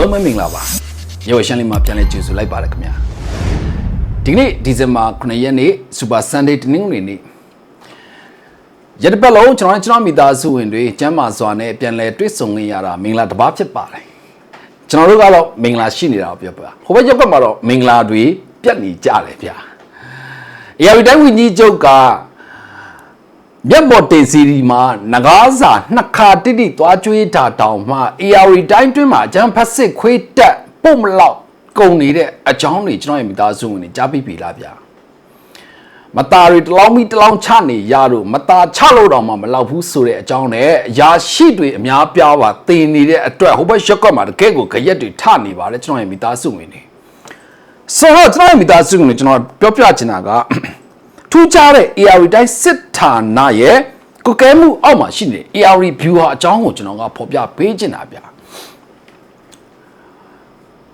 အားလုံးပဲမင်္ဂလာပါရေဝရှန်လေးမှာပြန်လဲကြိုဆိုလိုက်ပါတယ်ခင်ဗျာဒီကနေ့ဒီဇင်ဘာ9ရက်နေ့စူပါဆန်ဒေးတနင်္ဂနွေနေ့ရက်တစ်ပတ်လုံးကျွန်တော်နဲ့ကျွန်တော်မိသားစုဝင်တွေကျမ်းမာစွာနဲ့ပြန်လဲတွေ့ဆုံနေရတာမင်္ဂလာတစ်ပါးဖြစ်ပါတယ်ကျွန်တော်တို့ကတော့မင်္ဂလာရှိနေတာကိုပြောပြပါဟိုဘက်ရက်ပတ်မှာတော့မင်္ဂလာတွေပြတ်နေကြတယ်ဗျာအရာဝတီတိုင်းဝန်ကြီးချုပ်က မြတ်မော်တင်စီရီမှာနဂါးစာနှစ်ခါတိတိသွားကျွေးတာတောင်မှ AR တိုင်းတွင်းမှာအကျန်းဖက်စစ်ခွေးတက်ပို့မလောက်ကုန်နေတဲ့အကြောင်းတွေကျွန်တော်ရဲ့မိသားစုဝင်တွေကြားပြီးပြီလားဗျာမတာတွေတလောင်းပြီးတလောင်းချနေရတော့မတာချလို့တော့မှမလောက်ဘူးဆိုတဲ့အကြောင်းနဲ့အရာရှိတွေအများပြားပါတင်နေတဲ့အတွက်ဟိုဘက်ရက်ကွက်မှာတကယ့်ကိုခရက်တွေထနေပါတယ်ကျွန်တော်ရဲ့မိသားစုဝင်တွေဆိုတော့ကျွန်တော်ရဲ့မိသားစုဝင်တွေကျွန်တော်ပြောပြချင်တာက ထူးခြားတဲ့ AR တိုင်းစစ်ဌာနရဲ့ကုကဲမှုအောက်မှာရှိနေတဲ့ AR view ဟာအကြောင်းကိုကျွန်တော်ကဖော်ပြပေးချင်တာဗျာ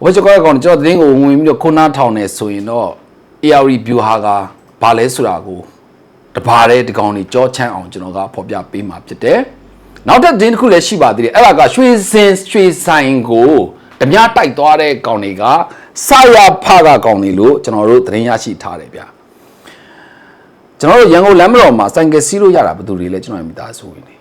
ဝေချကောကောင်ကျွန်တော်သတင်းကိုဝင်ပြီးတော့ခုနားထောင်နေဆိုရင်တော့ AR view ဟာကဘာလဲဆိုတာကိုတပါးတဲ့ဒီကောင်ကြီးကြောချမ်းအောင်ကျွန်တော်ကဖော်ပြပေးမှာဖြစ်တယ်နောက်ထပ်သတင်းတစ်ခုလည်းရှိပါသေးတယ်အဲ့ဒါကရွှေစင်ရွှေဆိုင်ကိုဓမြတိုက်သွားတဲ့ကောင်တွေကဆရာဖကကောင်တွေလို့ကျွန်တော်တို့သတင်းရရှိထားတယ်ဗျာ ကျွန်တော်တို့ရန်ကုန်လမ်းမတော်မှာစိုင်ကယ်စီးလို့ရတာဘယ်သူတွေလဲကျွန်တော်ရဲ့မိသားစုဝင်တွေ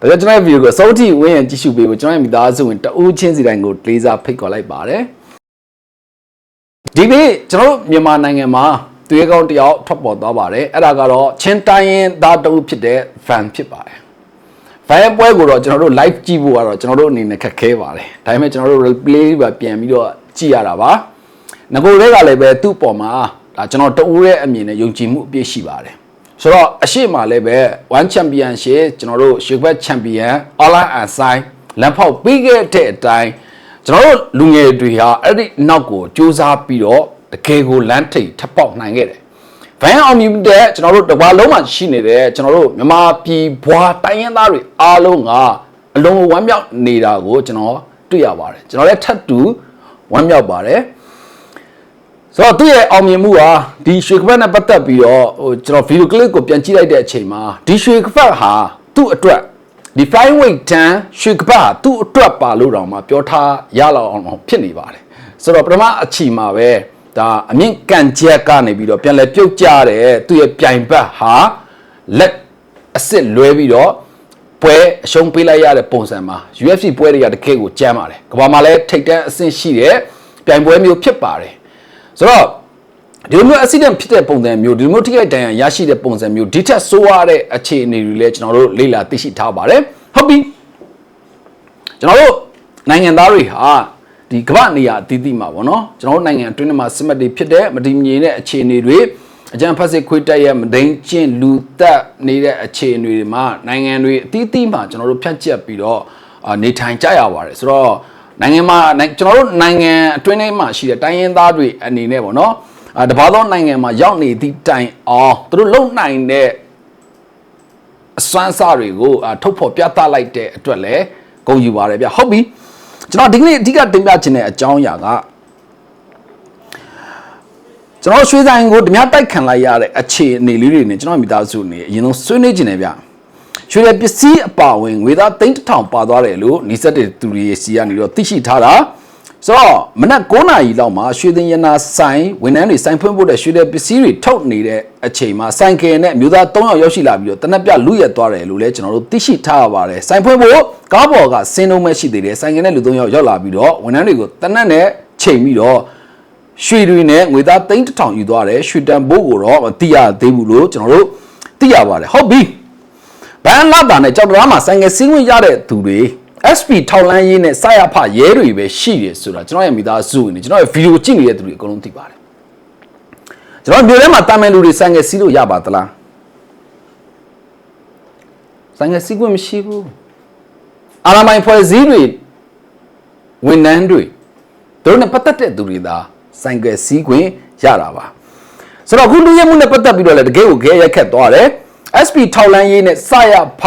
ဒါကြောင့်ကျွန်တော်ရဲ့ဗီဒီယိုကိုအစိုးထိဝင်းရန်ကြည့်ရှုပေးဖို့ကျွန်တော်ရဲ့မိသားစုဝင်တအူးချင်းစီတိုင်းကိုလေးစားဖိတ်ခေါ်လိုက်ပါတယ်ဒီနေ့ကျွန်တော်တို့မြန်မာနိုင်ငံမှာသွေးကောင်းတစ်ယောက်ထွက်ပေါ်သွားပါတယ်အဲ့ဒါကတော့ချင်းတိုင်းရင်သားတအူးဖြစ်တဲ့ fan ဖြစ်ပါတယ် fan ပွဲကိုတော့ကျွန်တော်တို့ live ကြည့်ဖို့ကတော့ကျွန်တော်တို့အနေနဲ့ခက်ခဲပါတယ်ဒါပေမဲ့ကျွန်တော်တို့ replay ပါပြန်ပြီးတော့ကြည့်ရတာပါငကိုတွေကလည်းပဲသူ့ပေါ်မှာ ဒါကျွန်တော်တအူးရဲ့အမြင်နဲ့ယုံကြည်မှုအပြည့်ရှိပါတယ်ဆိုတော့အရှိမလည်းပဲ one championship ကျွန်တော်တို့ Shigbat champion online and sign လမ်းဖောက်ပြီးခဲ့တဲ့အတိုင်းကျွန်တော်တို့လူငယ်တွေဟာအဲ့ဒီနောက်ကိုစူးစမ်းပြီးတော့တကယ်ကိုလမ်းထိပ်ထပ်ပေါက်နိုင်ခဲ့တယ်ဗန်အောင်မြင်တဲ့ကျွန်တော်တို့တကွာလုံးမှာရှိနေတဲ့ကျွန်တော်တို့မြန်မာပြည်ဘွာတိုင်းရင်းသားတွေအားလုံးကအလုံးဝမ်းမြောက်နေတာကိုကျွန်တော်တွေ့ရပါတယ်ကျွန်တော်လည်းထပ်တူဝမ်းမြောက်ပါတယ် ဆိုတော့သူ့ရဲ့အောင်မြင်မှုဟာဒီရွှေကပတ်နဲ့ပတ်သက်ပြီးတော့ဟိုကျွန်တော်ဗီဒီယိုကလစ်ကိုပြန်ကြည့်လိုက်တဲ့အချိန်မှာဒီရွှေကပတ်ဟာသူ့အတွက်ဒီ flying weight တန်ရွှေကပတ်ဟာသူ့အတွက်ပါလို့တောင်မှပြောထားရလောက်အောင်ဖြစ်နေပါတယ်ဆိုတော့ပထမအချိန်မှာပဲဒါအမြင့်ကန်ချက်ကနေပြီးတော့ပြန်လဲပြုတ်ကြတယ်သူ့ရဲ့ပြိုင်ဘက်ဟာလက်အစ်စ်လွဲပြီးတော့ပွဲအရှုံးပေးလိုက်ရတဲ့ပုံစံမှာ UFC ပွဲတွေကတကယ့်ကိုကြမ်းပါတယ်ကမ္ဘာမှာလည်းထိတ်တန့်အဆင့်ရှိတဲ့ပြိုင်ပွဲမျိုးဖြစ်ပါတယ် ဆိုတော့ဒီလိုမျိုး accident ဖြစ်တဲ့ပုံစံမျိုးဒီလိုမျိုးထိခိုက်ဒဏ်ရာရရှိတဲ့ပုံစံမျိုးဒီထက်ဆိုးရတဲ့အခြေအနေတွေလည်းကျွန်တော်တို့လေ့လာသိရှိထားပါတယ်ဟုတ်ပြီကျွန်တော်တို့နိုင်ငံသားတွေဟာဒီကမ္ဘာနေရာအသီးသီးမှာပေါ့နော်ကျွန်တော်တို့နိုင်ငံအတွင်းမှာစစ်မှတ်တွေဖြစ်တဲ့မတည်ငြိမ်တဲ့အခြေအနေတွေအကြံဖက်စစ်ခွေးတက်ရဲ့မဒိန်ကျင့်လူသက်နေတဲ့အခြေအနေတွေမှာနိုင်ငံတွေအသီးသီးမှာကျွန်တော်တို့ဖြတ်ချက်ပြီးတော့အာနေထိုင်ကြရပါတယ်ဆိုတော့ နိုင်ငံမှာကျွန်တော်တို့နိုင်ငံအတွင်းထဲမှာရှိတဲ့တိုင်းရင်းသားတွေအနေနဲ့ပေါ့နော်အာတပါသောနိုင်ငံမှာရောက်နေသည့်တိုင်အောင်သူတို့လုံနိုင်တဲ့အစွမ်းစားတွေကိုအာထုတ်ဖော်ပြသလိုက်တဲ့အတွက်လည်းဂုဏ်ယူပါတယ်ဗျဟုတ်ပြီကျွန်တော်ဒီကနေ့အဓိကတင်ပြချင်တဲ့အကြောင်းအရာကကျွန်တော်ရွှေဆိုင်ကိုဓမြတိုက်ခံလိုက်ရတဲ့အခြေအနေလေးတွေနဲ့ကျွန်တော်မိသားစုနေအရင်ဆုံးဆွေးနွေးချင်တယ်ဗျ ရွှေရပစ္စည်းအပါဝင်ငွေသားသိန်းတစ်ထောင်ပါသွားတယ်လို့နီးစက်တဲ့သူတွေစီကနေတော့သိရှိထားတာဆိုတော့မနက်9နာရီလောက်မှာရွှေသိန်းရနာဆိုင်ဝန်ထမ်းတွေဆိုင်ဖွင့်ဖို့တဲ့ရွှေရပစ္စည်းတွေထုတ်နေတဲ့အချိန်မှာဆိုင်ကယ်နဲ့မျိုးသား3ယောက်ရောက်ရှိလာပြီးတော့တနက်ပြလူရက်သွားတယ်လို့လည်းကျွန်တော်တို့သိရှိထားရပါတယ်ဆိုင်ဖွင့်ဖို့ကားပေါ်ကစင်းလုံးမဲ့ရှိသေးတယ်ဆိုင်ကယ်နဲ့လူ3ယောက်ရောက်လာပြီးတော့ဝန်ထမ်းတွေကိုတနက်နဲ့ချိန်ပြီးတော့ရွှေတွေနဲ့ငွေသားသိန်းတစ်ထောင်ယူသွားတယ်ရွှေတန်ဘိုးကိုတော့မသိရသေးဘူးလို့ကျွန်တော်တို့သိရပါတယ်ဟုတ်ပြီ ဘန်လာတာနဲ့ကြောက်တရားမှာဆိုင်ငယ်စင်းဝင်ရတဲ့သူတွေ SP ထောက်လန်းရေးနဲ့စရဖရဲတွေပဲရှိတယ်ဆိုတာကျွန်တော်ရဲ့မိသားစုဝင်တွေကျွန်တော်ရဲ့ဗီဒီယိုကြည့်နေတဲ့သူတွေအကုန်လုံးသိပါတယ်ကျွန်တော်မျိုးထဲမှာတာမန်လူတွေဆိုင်ငယ်စီးလို့ရပါသလားဆိုင်ငယ်စီးခွင့်မရှိဘူးအာရမိုင်ဖွဲ့စည်းတွေဝန်ထမ်းတွေသူတို့နဲ့ပတ်သက်တဲ့သူတွေသာဆိုင်ကယ်စီးခွင့်ရတာပါဆိုတော့အခုလူရဲမှုနဲ့ပတ်သက်ပြီးတော့လည်းတကယ်ကိုခဲရက်ခက်သွားတယ် SP ထောက်လန်းရေးနဲ့စရဖ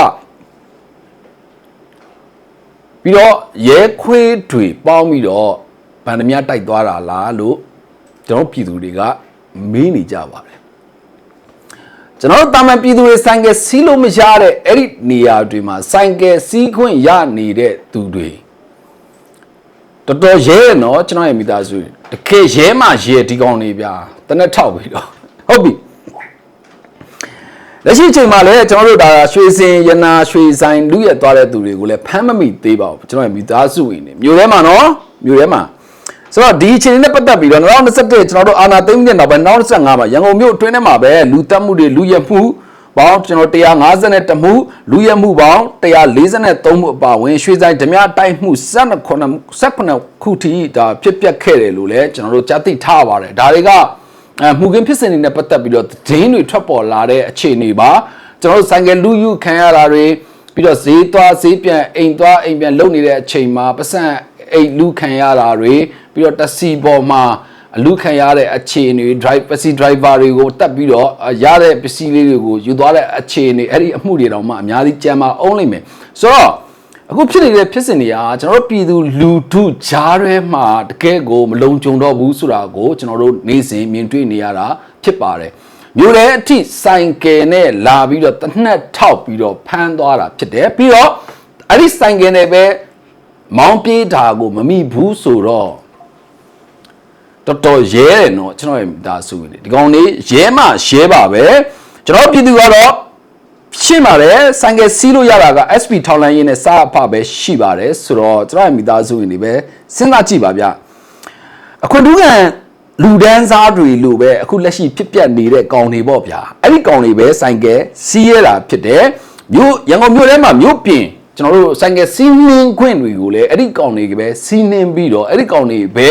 ပြီးတော့ရဲခွေးတွေပေါင်းပြီးတော့ဗန္ဒမြတိုက်သွားတာလားလို့ကျွန်တော်ပြည်သူတွေကမေးနေကြပါတယ်ကျွန်တော်တို့တာမန်ပြည်သူတွေဆိုင်ကယ်စီးလို့မရတဲ့အဲ့ဒီနေရာတွေမှာဆိုင်ကယ်စီးခွင့်ရနေတဲ့သူတွေတော်တော်ရဲတယ်နော်ကျွန်တော်ရဲ့မိသားစုတွေတကယ်ရဲမှရဲဒီကောင်လေးဗျာတနက်ထောက်ပြီတော့ဟုတ်ပြီ လက်ရှိအချိန်မှာလည်းကျွန်တော်တို့ဒါရွှေစင်ရနာရွှေဆိုင်လူရက်သွားတဲ့သူတွေကိုလည်းဖမ်းမမိသေးပါဘူးကျွန်တော်ရဲ့မိသားစုဝင်နေမြို့ထဲမှာနော်မြို့ထဲမှာဆိုတော့ဒီအချိန်နဲ့ပတ်သက်ပြီးတော့2021ကျွန်တော်တို့အာနာသိမ့်တဲ့နောက်ပိုင်း2025မှာရန်ကုန်မြို့အတွင်းထဲမှာပဲလူတက်မှုတွေလူရက်မှုပေါင်းကျွန်တော်150တမှုလူရက်မှုပေါင်း143မှုအပါအဝင်ရွှေဆိုင်ဓမြတိုက်မှု19 19ခုထိဒါဖြစ်ပျက်ခဲ့တယ်လို့လည်းကျွန်တော်တို့ကြားသိထားပါတယ်ဒါတွေက အဲမှုကင်းဖြစ်စဉ်တွေနဲ့ပတ်သက်ပြီးတော့သတင်းတွေထွက်ပေါ်လာတဲ့အခြေအနေပါကျွန်တော်တို့ဆိုင်ကယ်လူယူခံရတာတွေပြီးတော့ဈေးသွားဈေးပြန်အိမ်သွားအိမ်ပြန်လုပ်နေတဲ့အချိန်မှာပတ်စံအိမ်လူခံရတာတွေပြီးတော့တက်စီပေါ်မှာအလူခံရတဲ့အခြေအနေ drive ပစ္စည်း driver တွေကိုတက်ပြီးတော့ရတဲ့ပစ္စည်းလေးတွေကိုယူသွားတဲ့အခြေအနေအဲ့ဒီအမှုတွေတောင်မှအများကြီးကြမ်းပါအောင်လိမ့်မယ်ဆိုတော့ အခုဖြစ်နေတဲ့ဖြစ်စဉ်တွေကကျွန်တော်တို့ပြည်သူလူထုကြားထဲမှာတကယ်ကိုမလုံခြုံတော့ဘူးဆိုတာကိုကျွန်တော်တို့နေ့စဉ်မြင်တွေ့နေရတာဖြစ်ပါတယ်မြို့ထဲအထိဆိုင်ကယ်နဲ့လာပြီးတော့တနက်ထောက်ပြီးတော့ဖမ်းသွားတာဖြစ်တယ်ပြီးတော့အဲ့ဒီဆိုင်ကယ်နဲ့ပဲမောင်းပြေးတာကိုမမိဘူးဆိုတော့တော်တော်ရဲတယ်နော်ကျွန်တော်ရဲ့ဒါဆိုရင်ဒီကောင်လေးရဲမှရဲပါပဲကျွန်တော်ပြည်သူကတော့ ရှင်းပါတယ်ဆိုင်ကယ်စီးလို့ရတာက SP ထောင်လိုင်းရင်းနဲ့စားအဖပဲရှိပါတယ်ဆိုတော့ကျွန်တော်ရဲ့မိသားစုဝင်တွေပဲစဉ်းစားကြည့်ပါဗျအခွင့်တူးကန်လူဒန်းစားတွေလိုပဲအခုလက်ရှိဖြစ်ပျက်နေတဲ့ကောင်တွေပေါ့ဗျာအဲ့ဒီကောင်တွေပဲဆိုင်ကယ်စီးရတာဖြစ်တယ်မြို့ရန်ကုန်မြို့ထဲမှာမြို့ပြင်ကျွန်တော်တို့ဆိုင်ကယ်စီးနှင်းခွင့်တွေကိုလည်းအဲ့ဒီကောင်တွေကပဲစီးနှင်းပြီးတော့အဲ့ဒီကောင်တွေပဲ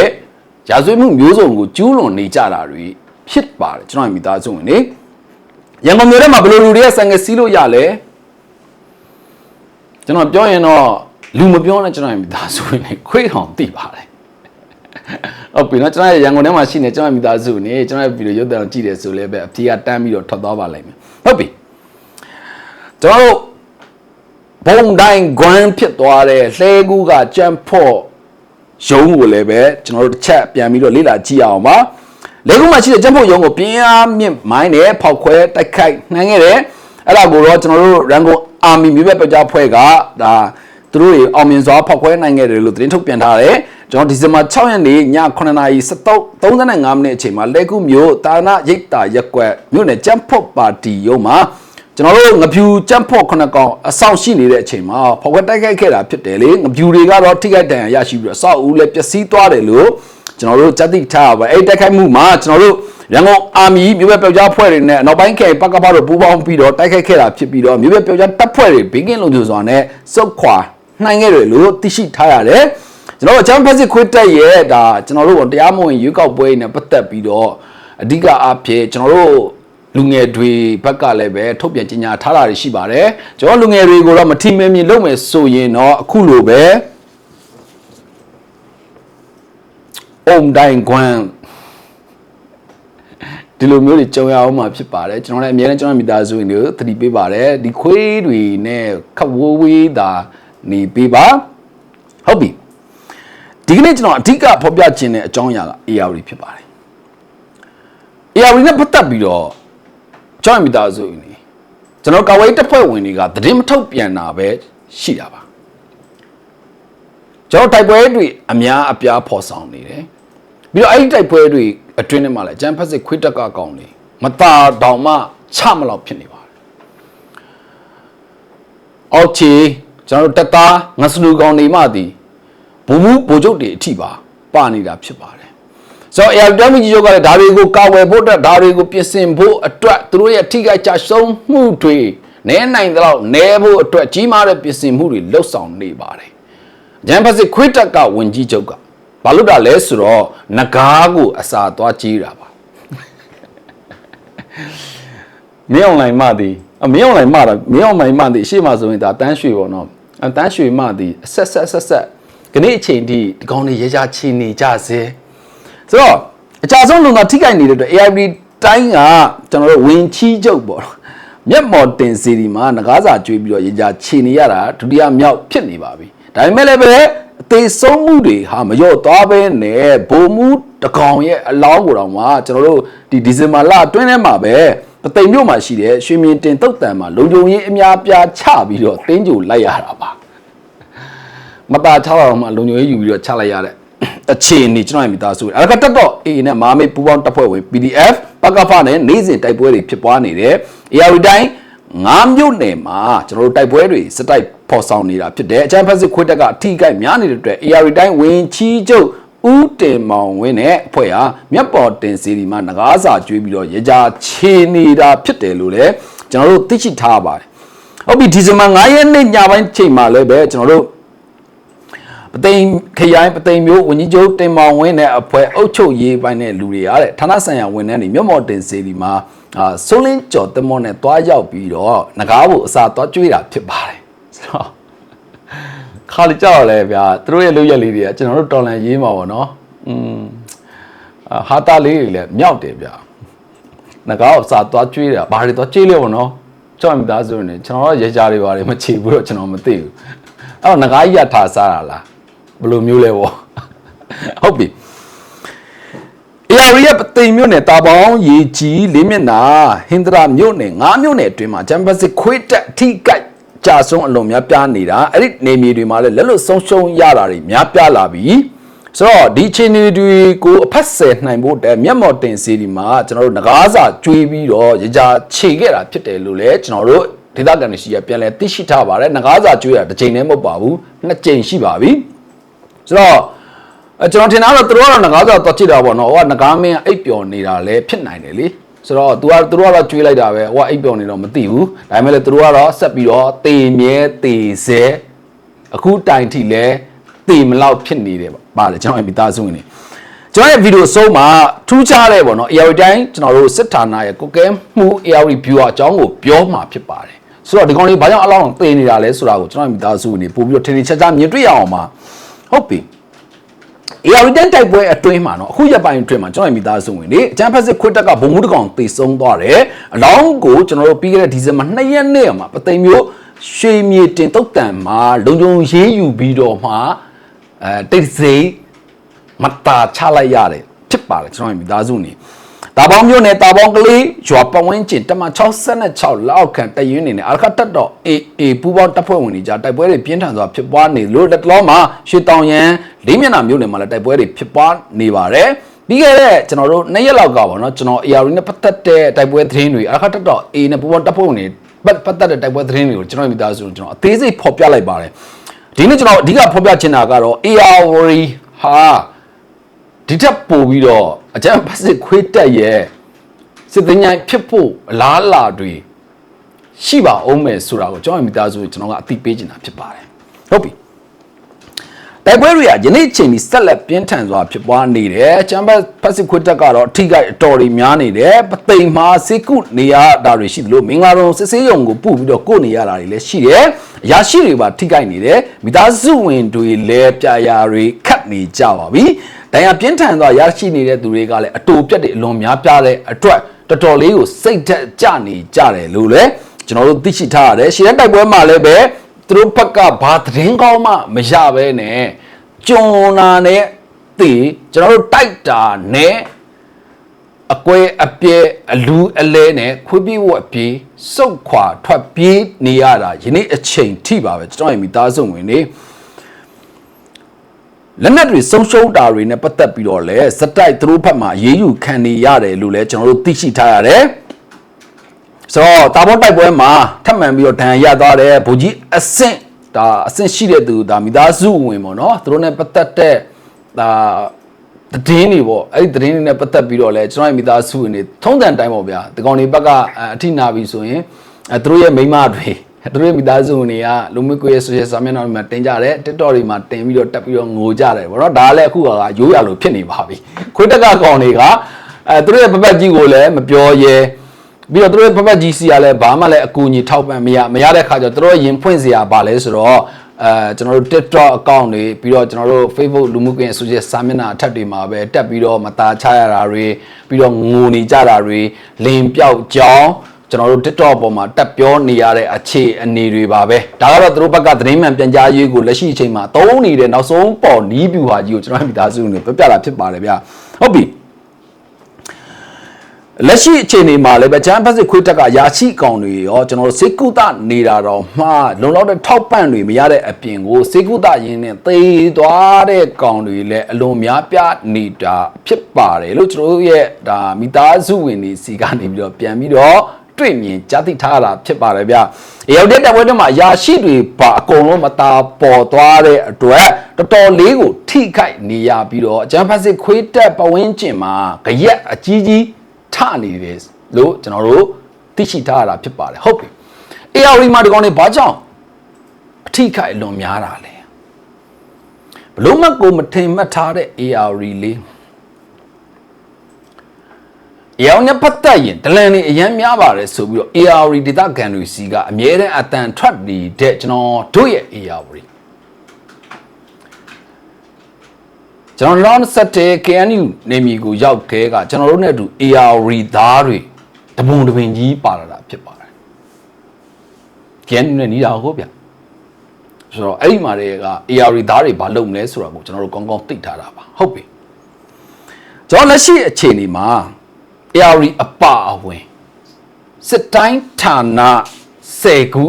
ရာဇဝတ်မှုမျိုးစုံကိုကျူးလွန်နေကြတာတွေဖြစ်ပါတယ်ကျွန်တော်ရဲ့မိသားစုဝင်နေ ရန်ကုန်မြို့ထဲမှာဘယ်လိုလူတွေကဆိုင်ကယ်စီးလို့ရလဲကျွန်တော်ပြောရင်တော့လူမပြောနဲ့ကျွန်တော်ရဲ့မိသားစုဝင်နေခွေးထောင်သိပါတယ်ဟုတ်ပြီနော်ကျွန်တော်ရဲ့ရန်ကုန်ထဲမှာရှိနေကျွန်တော်ရဲ့မိသားစုနေကျွန်တော်ရဲ့ဗီဒီယိုရုပ်သံကြည့်တယ်ဆိုလည်းပဲအဖြေကတန်းပြီးတော့ထွက်သွားပါလိမ့်မယ်ဟုတ်ပြီကျွန်တော်တို့ဘုံတိုင်းဂွမ်းဖြစ်သွားတဲ့လှဲကူးကကြမ်းဖို့ရုံးကိုလည်းပဲကျွန်တော်တို့တစ်ချက်ပြန်ပြီးတော့လေ့လာကြည့်အောင်ပါ လေကူးမှာရှိတဲ့ကြမ်းဖို့ရုံးကိုပြင်းအားမြင့်မိုင်းနဲ့ဖောက်ခွဲတိုက်ခိုက်နိုင်ခဲ့တယ်အဲ့ဒါကိုတော့ကျွန်တော်တို့ရန်ကုန်အာမီမြို့ပဲပကြားဖွဲ့ကဒါသူတို့တွေအောင်မြင်စွာဖောက်ခွဲနိုင်ခဲ့တယ်လို့သတင်းထုတ်ပြန်ထားတယ်ကျွန်တော်ဒီဇင်ဘာ6ရက်နေ့ည9:35မိနစ်အချိန်မှာလဲကူမြို့တာနာရိတ်တာရက်ကွက်မြို့နယ်ကြမ်းဖို့ပါတီရုံးမှာကျွန်တော်တို့ငပြူကြမ်းဖို့ခုနှစ်ကောင်အဆောင်ရှိနေတဲ့အချိန်မှာဖောက်ခွဲတိုက်ခိုက်ခဲ့တာဖြစ်တယ်လေငပြူတွေကတော့ထိခိုက်ဒဏ်ရာရရှိပြီးတော့အဆောက်အဦလည်းပျက်စီးသွားတယ်လို့ ကျွန်တော်တို့စက်တိထားပါအဲ့တိုက်ခိုက်မှုမှာကျွန်တော်တို့ရန်ကုန်အာမီမြို့ပဲပျောက်ကြားဖွဲ့တွေနဲ့နောက်ပိုင်းခေပကပတို့ပူးပေါင်းပြီးတော့တိုက်ခိုက်ခဲ့တာဖြစ်ပြီးတော့မြို့ပဲပျောက်ကြားတပ်ဖွဲ့တွေဘေးကင်းလုံခြုံစွာနဲ့စုတ်ခွာနိုင်ခဲ့တယ်လို့သိရှိထားရတယ်ကျွန်တော်တို့အချမ်းဖက်စစ်ခွေးတက်ရဲ့ဒါကျွန်တော်တို့တရားမဝင်ရွေးကောက်ပွဲနဲ့ပတ်သက်ပြီးတော့အဓိကအားဖြင့်ကျွန်တော်တို့လူငယ်တွေဘက်ကလည်းပဲထုတ်ပြန်ကြေညာထားတာတွေရှိပါတယ်ကျွန်တော်လူငယ်တွေကိုတော့မထီမဲမြင်လုပ်မယ်ဆိုရင်တော့အခုလိုပဲ အုံတိုင်းကွမ်းဒီလိုမျိုးတွေကြုံရအောင်မှာဖြစ်ပါတယ်ကျွန်တော်လည်းအများနဲ့ကျွန်တော်မိသားစုဝင်တွေကိုသတိပေးပါတယ်ဒီခွေးတွေနဲ့ခက်ဝဝေးတာနေပေးပါဟုတ်ပြီဒီကနေ့ကျွန်တော်အဓိကဖော်ပြခြင်းတဲ့အကြောင်းအရာက AR ဖြစ်ပါတယ် AR နဲ့ပတ်သက်ပြီးတော့ကျွန်တော်မိသားစုဝင်တွေကျွန်တော်ကာဝေးတပ်ဖွဲ့ဝင်တွေကသတင်းမထုတ်ပြန်တာပဲရှိတာပါကျွန်တော်တိုက်ပွဲတွေအများအပြားဖော်ဆောင်နေတယ် ပြီးတော့အဲ့ဒီတိုက်ပွဲတွေအတွင်းထဲမှာလည်းဂျမ်ဖက်စစ်ခွေးတက်ကကောင်းနေမตาတောင်မှချမလောက်ဖြစ်နေပါတယ်အောက်ချီကျွန်တော်တို့တက်သားငါစလူကောင်နေမှသည်ဘုံမှုဘိုလ်ချုပ်တွေအထိပါပါနေတာဖြစ်ပါတယ်ဆိုတော့အေရတမီကြီးချုပ်ကလည်းဒါတွေကိုကာဝယ်ဖို့အတွက်ဒါတွေကိုပြင်ဆင်ဖို့အတွက်သူတို့ရဲ့ထိခိုက်ကြဆုံးမှုတွေနဲနိုင်သလောက်နဲဖို့အတွက်ကြီးမားတဲ့ပြင်ဆင်မှုတွေလှုပ်ဆောင်နေပါတယ်ဂျမ်ဖက်စစ်ခွေးတက်ကဝင်ကြီးချုပ်က ဘာလို့တာလဲဆိုတော့ငကားကိုအစာသွားကြီးတာပါမင်းအွန်လိုင်းမှသည်အမင်းအွန်လိုင်းမှတာမင်းအွန်လိုင်းမှသည်အရှိမဆိုရင်ဒါတန်းရွှေပေါ့နော်အတန်းရွှေမှသည်အဆက်ဆက်ဆက်ဆက်ခဏအချိန်ထိဒီကောင်းနေရရချင်းနေကြစေဆိုတော့အကြဆုံးလုံတာထိခိုက်နေတဲ့အတွက် AIB တိုင်းကကျွန်တော်တို့ဝင်ချီးချုပ်ပေါ့မျက်မော်တင်စီဒီမှာငကားစာကျွေးပြီးတော့ရကြချီနေရတာဒုတိယမြောက်ဖြစ်နေပါပြီဒါပေမဲ့လည်းပဲအ သေးဆုံးမှုတွေဟာမလျော့သွားပဲနဲ့ဘုံမှုတကောင်ရဲ့အလောင်းကိုတောင်မှကျွန်တော်တို့ဒီဒီဇင်ဘာလအတွင်းထဲမှာပဲပသိမ်မြို့မှာရှိတဲ့ရွှေမြင်တင်တုတ်တန်မှာလုံခြုံရေးအများပြားချပြီးတော့တင်းကြိုလိုက်ရတာပါမตาချတော့မှလုံခြုံရေးယူပြီးတော့ချလိုက်ရတဲ့အခြေအနေကျွန်တော်ရဲ့မိသားစုအလကတက်တော့ AA နဲ့မာမေပူပေါင်းတပ်ဖွဲ့ဝင် PDF ပကဖနဲ့နေ့စဉ်တိုက်ပွဲတွေဖြစ်ပွားနေတယ် AR တိုင်းငါးမြို့နယ်မှာကျွန်တော်တို့တိုက်ပွဲတွေစတိုက် ဖော်ဆောင်နေတာဖြစ်တယ်အချမ်းဖက်စစ်ခွေးတက်ကအထီးကိုက်များနေတဲ့အတွက် AR တိုင်းဝင်ချီးချုပ်ဦးတင်မောင်ဝင်းနဲ့အဖွဲ့ဟာမြတ်ပေါ်တင်စီဒီမှာငကားစာကျွေးပြီးတော့ရကြချေနေတာဖြစ်တယ်လို့လည်းကျွန်တော်တို့သိရှိထားပါတယ်ဟုတ်ပြီဒီဇင်ဘာ9ရက်နေ့ညပိုင်းချိန်မှာလည်းပဲကျွန်တော်တို့ပသိမ်ခရိုင်ပသိမ်မျိုးဝန်ကြီးချုပ်တင်မောင်ဝင်းနဲ့အဖွဲ့အုပ်ချုပ်ရေးပိုင်းတဲ့လူတွေရတဲ့ဌာနဆိုင်ရာဝန်ထမ်းတွေမြို့မော်တင်စီဒီမှာအာစိုးလင်းကျော်တမောနဲ့တွားရောက်ပြီးတော့ငကားဖို့အစာတွားကျွေးတာဖြစ်ပါတယ်ဆို တော့ခါလကြောက်ရလဲဗျာသူတို့ရဲ့လုပ်ရက်လေးတွေကကျွန်တော်တို့တော်လန်ရေးမှာပေါ့နော်อืมအာဟာတာလေးတွေလည်းမြောက်တယ်ဗျာငကားကိုအစာတွားကျွေးတာဘာတွေတွားကျွေးလဲပေါ့နော်ကြောက်မိသားစုနေကျွန်တော်တို့ရေကြတွေပါတယ်မချေဘူးတော့ကျွန်တော်မသိဘူးအဲ့တော့ငကားကြီးကထားစားတာလားဘယ်လိုမျိုးလဲပေါ့ဟုတ်ပြီအေယာရီရဲ့ပသိမ်မြို့နယ်တာပေါင်းရေကြီးလေးမျက်နှာဟင်္ဒရာမြို့နယ်ငါးမြို့နယ်အတွင်းမှာဂျမ်ဘတ်စစ်ခွေးတက်ထိကိုက် ကြာဆုံးအလုံးများပြားနေတာအဲ့ဒီနေမြေတွေမှာလည်းလက်လွတ်ဆုံးရှုံးရတာတွေများပြားလာပြီဆိုတော့ဒီချင်းနေတွေကိုအဖက်ဆယ်နိုင်ဖို့တဲ့မျက်မှော်တင်စီဒီမှာကျွန်တော်တို့ငကားစာကျွေးပြီးတော့ရကြခြေခဲ့တာဖြစ်တယ်လို့လည်းကျွန်တော်တို့ဒေသခံတွေရှိရပြန်လဲသိရှိထားပါတယ်ငကားစာကျွေးတာတစ်ချိန်တည်းမဟုတ်ပါဘူးနှစ်ချိန်ရှိပါပြီဆိုတော့အဲကျွန်တော်ထင်တာတော့သူတို့ကတော့ငကားဆိုတော့ကြည့်တာပေါ့နော်ဟိုကငကားမင်းကအိပ်ပျော်နေတာလည်းဖြစ်နိုင်တယ်လေ ဆိုတော့ तू ကသူတို့ကတော့ကျွေးလိုက်တာပဲဟိုကအိပ်ပျော်နေတော့မသိဘူးဒါပေမဲ့လည်းသူတို့ကတော့ဆက်ပြီးတော့တေမြဲတေဆဲအခုတိုင်ထိလည်းတေမလောက်ဖြစ်နေတယ်ပါလေကျွန်တော်ရဲ့မိသားစုဝင်နေကျွန်တော်ရဲ့ဗီဒီယိုဆုံးမှာထူးခြားတဲ့ပေါ့နော် AR တိုင်းကျွန်တော်တို့စစ်ဌာနရဲ့ကိုကဲမှု AR viewer အကြောင်းကိုပြောမှာဖြစ်ပါတယ်ဆိုတော့ဒီကောင်လေးဘာကြောင့်အလောင်းတေနေတာလဲဆိုတာကိုကျွန်တော်ရဲ့မိသားစုဝင်နေပို့ပြီးတော့ထင်ထင်ရှားရှားမြင်တွေ့ရအောင်ပါဟုတ်ပြီ AR တန်တိုက်ပွဲအတွင်းမှာနော်အခုရပိုင်းအတွင်းမှာကျွန်တော်ရဲ့မိသားစုဝင်လေအချမ်းဖက်စစ်ခွတ်တက်ကဘုံမှုတကောင်တေဆုံးသွားတယ်အလောင်းကိုကျွန်တော်တို့ပြီးခဲ့တဲ့ဒီဇင်ဘာ2ရက်နေ့မှာပသိမ်မျိုးရွှေမြေတင်တုတ်တန်မှာလုံခြုံရေးယူပြီးတော့မှအဲတိတ်စိတ်မတာချလိုက်ရတယ်ဖြစ်ပါတယ်ကျွန်တော်ရဲ့မိသားစုနေ တာပေါင်းမျိုးနဲ့တာပေါင်းကလေးရွာပဝင်းကျင်တမ66လောက်ခံတရင်နေနဲ့အရခတ်တက်တော့အေအေပူပေါင်းတပ်ဖွဲ့ဝင်တွေကြားတိုက်ပွဲတွေပြင်းထန်စွာဖြစ်ပွားနေလို့လက်တလောမှာရွှေတောင်ရန်လေးမျက်နှာမျိုးနယ်မှာလည်းတိုက်ပွဲတွေဖြစ်ပွားနေပါတယ်ပြီးခဲ့တဲ့ကျွန်တော်တို့နှစ်ရက်လောက်ကပေါ့နော်ကျွန်တော် AR နဲ့ပတ်သက်တဲ့တိုက်ပွဲသတင်းတွေအရခတ်တက်တော့အေနဲ့ပူပေါင်းတပ်ဖွဲ့ဝင်တွေပတ်ပတ်သက်တဲ့တိုက်ပွဲသတင်းတွေကိုကျွန်တော်မိသားစုကျွန်တော်အသေးစိတ်ဖော်ပြလိုက်ပါတယ်ဒီနေ့ကျွန်တော်အဓိကဖော်ပြချင်တာကတော့ AR ဟာဒီထက်ပိုပြီးတော့ အကြံဖက်စစ်ခွေးတက်ရဲ့စစ်သိမ်းញိုင်ဖြစ်ဖို့အလားအလာတွေရှိပါအောင်မယ်ဆိုတာကိုကျွန်တော်မိသားစုကျွန်တော်ကအသိပေးချင်တာဖြစ်ပါတယ်ဟုတ်ပြီတိုက်ပွဲတွေကယနေ့ချိန်ဒီဆက်လက်ပြင်းထန်စွာဖြစ်ပွားနေတယ်ချမ်ဘတ်ဖက်စစ်ခွေးတက်ကတော့အထိကိုက်အတော်တွေများနေတယ်ပသိမ်မှာစစ်ကုနေရတာတွေရှိသလိုမင်္ဂလာတော်စစ်စေးရုံကိုပုပြီးတော့ကိုနေရတာတွေလည်းရှိတယ်အရာရှိတွေပါထိကိုက်နေတယ်မိသားစုဝင်တွေလည်းပြာရာတွေခတ်နေကြပါပြီ ဒဏ်ရာပြင်းထန်စွာရရှိနေတဲ့သူတွေကလည်းအတူပြတ်တဲ့အလွန်များပြားတဲ့အတွက်တော်တော်လေးကိုစိတ်သက်ကြနေကြတယ်လို့လည်းကျွန်တော်တို့သိရှိထားရတယ်ရှေ့တဲ့တိုက်ပွဲမှာလည်းပဲသူတို့ဘက်ကဘာသတင်းကောင်းမှမရဘဲနဲ့ကြုံနာနဲ့တည်ကျွန်တော်တို့တိုက်တာနဲ့အကွဲအပြဲအလူအလဲနဲ့ခွေးပြေးဝက်ပြေးစုတ်ခွာထွက်ပြေးနေရတာယနေ့အချိန်ထိပါပဲကျွန်တော်ရဲ့မိသားစုဝင်နေ လက်နက်တွေဆုံးရှုံးတာတွေနဲ့ပတ်သက်ပြီးတော့လဲစတိုက်သူတို့ဘက်မှာအေးအေးယူခံနေရတယ်လို့လဲကျွန်တော်တို့သိရှိထားရတယ်ဆိုတော့တာဘောတိုက်ပွဲမှာထပ်မံပြီးတော့ဒဏ်ရာရသွားတဲ့ဗိုလ်ကြီးအဆင့်ဒါအဆင့်ရှိတဲ့သူဒါမိသားစုဝင်ပေါ့နော်သူတို့နဲ့ပတ်သက်တဲ့ဒါသတင်းတွေပေါ့အဲ့ဒီသတင်းတွေနဲ့ပတ်သက်ပြီးတော့လဲကျွန်တော်ရဲ့မိသားစုဝင်တွေထုံးစံတိုင်းပေါ့ဗျာဒီကောင်တွေဘက်ကအထိနာပြီဆိုရင်အဲသူတို့ရဲ့မိန်းမတွေ သူတို့ရဲ့မိသားစုဝင်တွေကလူမျိုးကိုရဲ့ social စာမျက်နှာတွေမှာတင်ကြတယ် TikTok တွေမှာတင်ပြီးတော့တက်ပြီးတော့ငိုကြတယ်ပေါ့နော်ဒါလည်းအခုကရိုးရလို့ဖြစ်နေပါပြီခွေးတက်ကကောင်တွေကအဲသူတို့ရဲ့ပပတ်ကြီးကိုလည်းမပြောရဲပြီးတော့သူတို့ရဲ့ပပတ်ကြီးစီကလည်းဘာမှလည်းအကူအညီထောက်ပံ့မရမရတဲ့ခါကျတော့သူတို့ရင်ဖွင့်စရာပါလဲဆိုတော့အဲကျွန်တော်တို့ TikTok account တွေပြီးတော့ကျွန်တော်တို့ Facebook လူမှုကွန်ရက် social စာမျက်နှာအထက်တွေမှာပဲတက်ပြီးတော့မသားချရတာတွေပြီးတော့ငိုနေကြတာတွေလင်ပြောက်ကြောင်း ကျွန်တော်တို့ TikTok ပေါ်မှာတက်ပြောနေရတဲ့အခြေအနေတွေပါပဲဒါကတော့သူတို့ဘက်ကသတင်းမှန်ပြန်ကြားရေးကိုလက်ရှိအချိန်မှာသုံးနေတဲ့နောက်ဆုံးပေါ်နီးဗျူဟာကြီးကိုကျွန်တော်မိသားစုတွေပြပြတာဖြစ်ပါတယ်ဗျဟုတ်ပြီလက်ရှိအခြေအနေမှာလည်းပဲဂျမ်ဖက်စစ်ခွေးတက်ကရာရှိကောင်တွေရောကျွန်တော်တို့စေကုသနေတာတော့မှလုံလောက်တဲ့ထောက်ပံ့တွေမရတဲ့အပြင်ကိုစေကုသရင်းနဲ့သေသွားတဲ့ကောင်တွေလည်းအလွန်များပြားနေတာဖြစ်ပါတယ်လို့ကျွန်တော်တို့ရဲ့ဒါမိသားစုဝင်တွေစီကနေပြီးတော့ပြန်ပြီးတော့ တွေ့မြင်ကြားသိထားတာဖြစ်ပါတယ်ဗျ။ရောက်တဲ့တပ်ပွဲတွေမှာရာရှိတွေပါအကုန်လုံးမตาပေါ်သွားတဲ့အတွက်တော်တော်လေးကိုထိခိုက်နေရပြီးတော့ဂျမ်ဖက်စစ်ခွေးတက်ပဝင်းကျင်မှာကြရက်အကြီးကြီးထနေတယ်လို့ကျွန်တော်တို့သိရှိထားရတာဖြစ်ပါတယ်ဟုတ်ပြီ AR မှာဒီကောင်တွေဘာကြောင့်အထိခိုက်အလွန်များတာလဲဘလို့မကိုမထင်မှတ်ထားတဲ့ AR လေး ရောင်နဲ့ပတ်သက်ရင်ဒလန်တွေအရန်များပါတယ်ဆိုပြီးတော့ AR ဒေတာကန်တွေစီကအမြဲတမ်းအတန်ထွက်နေတဲ့ကျွန်တော်တို့ရဲ့ AR ကျွန်တော်လောင်းဆက်တဲ့ KNU နေမီကိုရောက်ခဲ့ကကျွန်တော်တို့နဲ့အတူ AR သားတွေတပုံတပင်ကြီးပါလာတာဖြစ်ပါတယ် KNU နဲ့နီးတာဟုတ်ဗျဆိုတော့အဲ့ဒီမှာတွေက AR သားတွေဘာလုပ်မလဲဆိုတာကိုကျွန်တော်တို့ကောင်းကောင်းသိထားတာပါဟုတ်ပြီကျွန်တော်လက်ရှိအခြေအနေမှာ AR အပအဝင်စစ်တိုင်းဌာန10ခု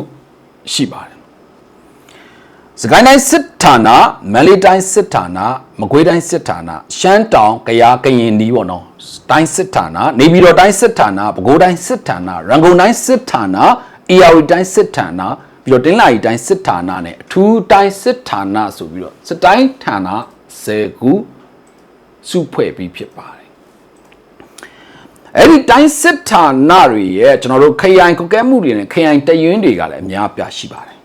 ရှိပါတယ်စကိုင်းတိုင်းစစ်ဌာနမန္တလေးတိုင်းစစ်ဌာနမကွေးတိုင်းစစ်ဌာနရှမ်းတောင်ကယားကရင်နီးပေါ့နော်တိုင်းစစ်ဌာနနေပြည်တော်တိုင်းစစ်ဌာနပဲခူးတိုင်းစစ်ဌာနရန်ကုန်တိုင်းစစ်ဌာနအေရဝတီတိုင်းစစ်ဌာနပြီးတော့တင်းလာရီတိုင်းစစ်ဌာနနဲ့အထူးတိုင်းစစ်ဌာနဆိုပြီးတော့စစ်တိုင်းဌာန10ခုစုဖွဲ့ပြီးဖြစ်ပါတယ် အဲ့ဒီတိုင်းစစ်ဌာနတွေရဲ့ကျွန်တော်တို့ခရိုင်ကုကဲမှုတွေနဲ့ခရိုင်တရွင်းတွေကလည်းအများပြားရှိပါတယ်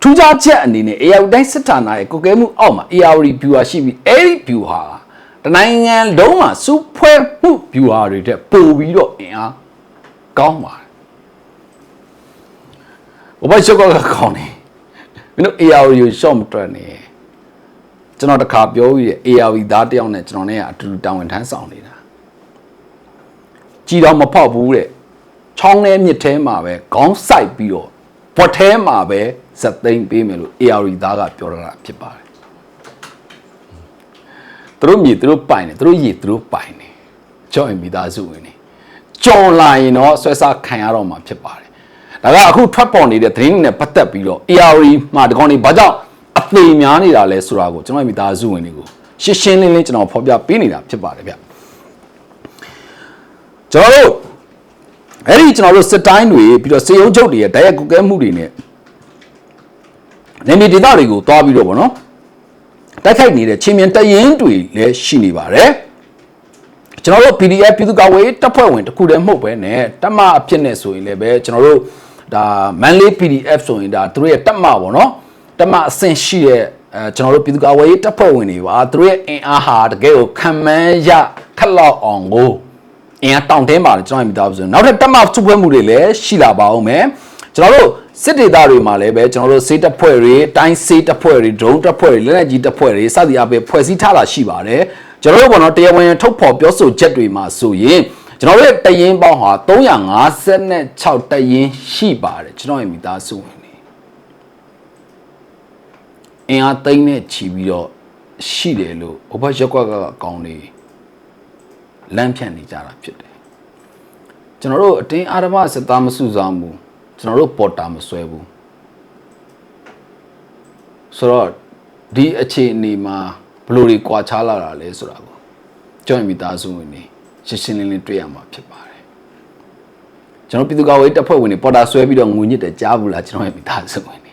ထူးခြားချက်အနေနဲ့ AR တိုင်းစစ်ဌာနရဲ့ကုကဲမှုအောက်မှာ AR viewer ရှိပြီးအဲ့ဒီ viewer တနိုင်ငံလုံးမှာစုဖွဲ့မှု viewer တွေတဲ့ပို့ပြီးတော့အင်အားကောင်းပါတယ်ဘဘရှုပ်ကကောင်းနေမင်းတို့ AR ကိုရှော့မတွက်နေကျွန်တော်တခါပြောပြီး AR သားတယောက်နဲ့ကျွန်တော်နဲ့အတူတူတာဝန်ထမ်းဆောင်နေတာ ကြည်တော့မဖောက်ဘူးတဲ့ချောင်းထဲမြစ်ထဲမှာပဲခေါင်းစိုက်ပြီးတော့ဘွက်ထဲမှာပဲဇက်သိမ်းပေးမယ်လို့ AR သားကပြောတာဖြစ်ပါတယ်သူတို့မြေသူတို့ပိုင်တယ်သူတို့ရေသူတို့ပိုင်တယ်ကြောက်ရင်မိသားစုဝင်နေကြော်လာရင်တော့ဆွဲစားခံရတော့မှာဖြစ်ပါတယ်ဒါကအခုထွက်ပေါ်နေတဲ့သတင်းတွေနဲ့ပတ်သက်ပြီးတော့ AR မှာဒီကောင်တွေဘာကြောင့်အသေးများနေတာလဲဆိုတာကိုကျွန်တော်မိသားစုဝင်တွေကိုရှင်းရှင်းလင်းလင်းကျွန်တော်ဖော်ပြပေးနေတာဖြစ်ပါတယ်ဗျ ကျွန်တော်တို့အဲ့ဒီကျွန်တော်တို့စစ်တိုင်းတွေပြီးတော့စေယုံချုပ်တွေရဲ့တိုက်ရိုက်ကုကဲမှုတွေနဲ့နေမီဒေသတွေကိုတွားပြီးတော့ဗောနော်တိုက်ခိုက်နေတဲ့ချင်းမြင်တရင်တွေလည်းရှိနေပါတယ်ကျွန်တော်တို့ PDF ပြည်သူ့ကာကွယ်ရေးတပ်ဖွဲ့ဝင်တစ်ခုတည်းမဟုတ်ပဲနဲ့တပ်မအဖြစ်နဲ့ဆိုရင်လည်းပဲကျွန်တော်တို့ဒါမန်လေး PDF ဆိုရင်ဒါသူတို့ရဲ့တပ်မဗောနော်တပ်မအဆင့်ရှိတဲ့အဲကျွန်တော်တို့ပြည်သူ့ကာကွယ်ရေးတပ်ဖွဲ့ဝင်တွေပါသူတို့ရဲ့အင်အားဟာတကယ်ကိုခံမှန်းရခက်လောက်အောင်ကို အင်အားတောင့်တင်းပါတယ်ကျွန်တော်မိသားစုနောက်ထပ်တပ်မစုပွဲမှုတွေလည်းရှိလာပါအောင်မယ်ကျွန်တော်တို့စစ်ဒေသတွေမှာလည်းပဲကျွန်တော်တို့စေးတပ်ဖွဲ့တွေတိုင်းစေးတပ်ဖွဲ့တွေဒရုန်းတပ်ဖွဲ့တွေလက်နက်ကြီးတပ်ဖွဲ့တွေစသည်အပြင်ဖွဲ့စည်းထားတာရှိပါတယ်ကျွန်တော်တို့ဘောနော်တရားဝင်ထုတ်ဖော်ပြောဆိုချက်တွေမှာဆိုရင်ကျွန်တော်တို့ရဲ့တရင်ပေါင်းဟာ356တရင်ရှိပါတယ်ကျွန်တော်ရဲ့မိသားစုဝင်တွေအင်အားသိမ်းနဲ့ချီပြီးတော့ရှိတယ်လို့ဘဘရက်ကွက်ကကောင်းနေ လမ်းဖြန့်နေကြတာဖြစ်တယ်ကျွန်တော်တို့အတင်းအာရမစစ်သားမစုဆောင်ဘူးကျွန်တော်တို့ပေါ်တာမဆွဲဘူးဆိုတော့ဒီအခြေအနေမှာဘလို့တွေကွာခြားလာတာလဲဆိုတာကိုကြောင့်မိသားစုဝင်နေရှင်းရှင်းလင်းလင်းတွေ့ရမှာဖြစ်ပါတယ်ကျွန်တော်ပြည်သူ့ကာကွယ်ရေးတပ်ဖွဲ့ဝင်တွေပေါ်တာဆွဲပြီးတော့ငွေညစ်တယ်ကြားဘူးလားကျွန်တော်ရဲ့မိသားစုဝင်နေ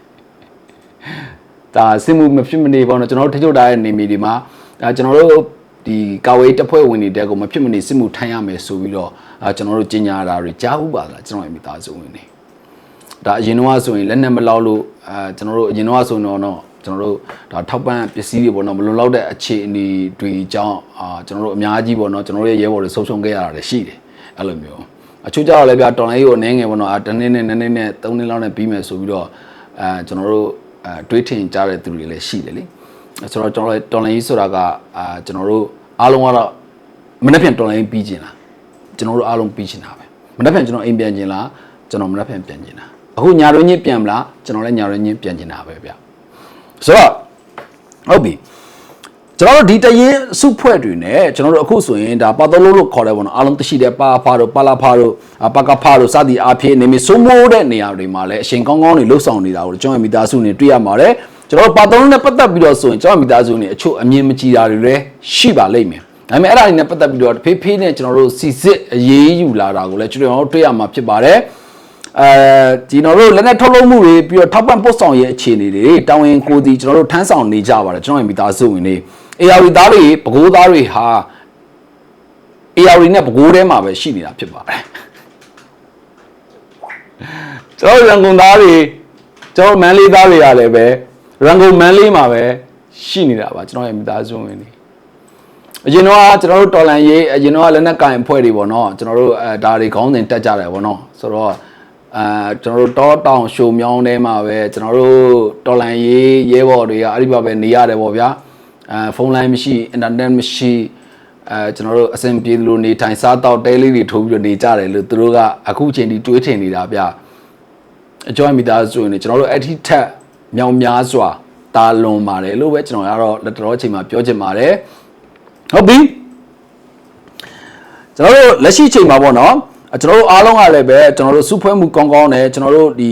ဒါစစ်မှုမဖြစ်မနေပေါ့နော်ကျွန်တော်တို့ထိချုပ်ထားတဲ့နေမီတွေမှာဒါကျွန်တော်တို့ ဒီကာဝေးတပ်ဖွဲ့ဝင်တွေတဲကိုမဖြစ်မနေစစ်မှုထမ်းရမယ်ဆိုပြီးတော့အာကျွန်တော်တို့ကြီးညာတာတွေကြားဘူးပါလားကျွန်တော်ရဲ့မိသားစုဝင်နေဒါအရင်တော့ဆိုရင်လက်နဲ့မလောက်လို့အာကျွန်တော်တို့အရင်တော့ဆိုတော့တော့ကျွန်တော်တို့ဒါထောက်ပံ့ပစ္စည်းတွေပေါ့နော်မလုံလောက်တဲ့အခြေအနေတွေအကြောင်းအာကျွန်တော်တို့အများကြီးပေါ့နော်ကျွန်တော်တို့ရဲ့ရဲဘော်တွေဆုံးရှုံးခဲ့ရတာလည်းရှိတယ်အဲ့လိုမျိုးအချို့ကြတော့လည်းဗျာတော်လိုင်းကိုအနေငယ်ပေါ့နော်အာတနေ့နဲ့နေ့နေ့နဲ့သုံးနေ့လောက်နဲ့ပြီးမယ်ဆိုပြီးတော့အာကျွန်တော်တို့အဲတွေးထင်ကြတဲ့သူတွေလည်းရှိတယ်လေ ဆိုတော့ကျွန်တော်တော်လိုင်းကြီးဆိုတာကအာကျွန်တော်တို့အားလုံးကတော့မနေ့ပြန်တော်လိုင်းပြီးကျင်လားကျွန်တော်တို့အားလုံးပြီးကျင်တာပဲမနေ့ပြန်ကျွန်တော်အိမ်ပြန်ကျင်လားကျွန်တော်မနေ့ပြန်ပြန်ကျင်တာအခုညာရွင်းချင်းပြန်မလားကျွန်တော်လည်းညာရွင်းချင်းပြန်ကျင်တာပဲဗျဆိုတော့ဟုတ်ပြီကျွန်တော်တို့ဒီတရင်စုဖွဲ့တွေနဲ့ကျွန်တော်တို့အခုဆိုရင်ဒါပါတော်လို့လို့ခေါ်တယ်ပေါ့နော်အားလုံးသိရှိတဲ့ပါဖာတို့ပါလာဖာတို့အာပါကဖာတို့စသည်အားဖြင့်နေမစိုးမိုးတဲ့နေရာတွေမှာလည်းအရှင်ကောင်းကောင်းတွေလှုပ်ဆောင်နေတာကိုကျွန်တော်မိသားစုနေတွေ့ရပါတယ် ကျွန်တော်တို့ပါတော်လို့နဲ့ပတ်သက်ပြီးတော့ဆိုရင်ကျွန်တော်မိသားစုနေအချို့အမြင်မကြည်တာတွေလည်းရှိပါလိမ့်မယ်ဒါပေမဲ့အဲ့ဒါတွေနဲ့ပတ်သက်ပြီးတော့ဖေးဖေးနဲ့ကျွန်တော်တို့စီစစ်အရေးယူလာတာကိုလည်းကျွန်တော်တို့တွေ့ရမှာဖြစ်ပါတယ်အဲဒီကျွန်တော်တို့လက်နဲ့ထုတ်လုပ်မှုတွေပြီးတော့ထောက်ပံ့ပို့ဆောင်ရေးအခြေအနေတွေတာဝန်ကိုဒီကျွန်တော်တို့ထမ်းဆောင်နေကြပါတယ်ကျွန်တော်ရဲ့မိသားစုဝင်တွေ AR သားတွေပကိုးသားတွေဟာ AR နဲ့ပကိုးထဲမှာပဲရှိနေတာဖြစ်ပါတယ်ကျွန်တော်ရန်ကုန်သားတွေကျွန်တော်မန်းလေးသားတွေကလည်းပဲ ရန်ကုန်မန်းလေးမှာပဲရှိနေတာပါကျွန်တော်ရဲ့မိသားစုဝင်တွေအရင်တော့ကျွန်တော်တို့တော်လန်ရေးအရင်တော့လက်နက်ကင်ဖွဲ့တွေပေါ့နော်ကျွန်တော်တို့အဲဒါတွေခေါင်းစဉ်တက်ကြတယ်ပေါ့နော်ဆိုတော့အဲကျွန်တော်တို့တောတောင်ရှိုမြောင်းထဲမှာပဲကျွန်တော်တို့တော်လန်ရေးရဲဘော်တွေကအဲ့ဒီမှာပဲနေရတယ်ပေါ့ဗျာအဲဖုန်းလိုင်းမရှိအင်တာနက်မရှိအဲကျွန်တော်တို့အဆင်ပြေလို့နေထိုင်စားတော့တဲလေးတွေထိုးပြီးတော့နေကြတယ်လို့သူတို့ကအခုချိန်ထိတွေးထင်နေတာဗျအကျော်မိသားစုနေကျွန်တော်တို့အထိထက် မြောင်များစွာတာလွန်ပါတယ်လို့ပဲကျွန်တော်ကတော့လက်တော်အချိန်မှာပြောချင်ပါတယ်ဟုတ်ပြီကျွန်တော်တို့လက်ရှိချိန်မှာပေါ့နော်ကျွန်တော်တို့အားလုံးကလည်းပဲကျွန်တော်တို့စုဖွဲ့မှုကောင်းကောင်းနဲ့ကျွန်တော်တို့ဒီ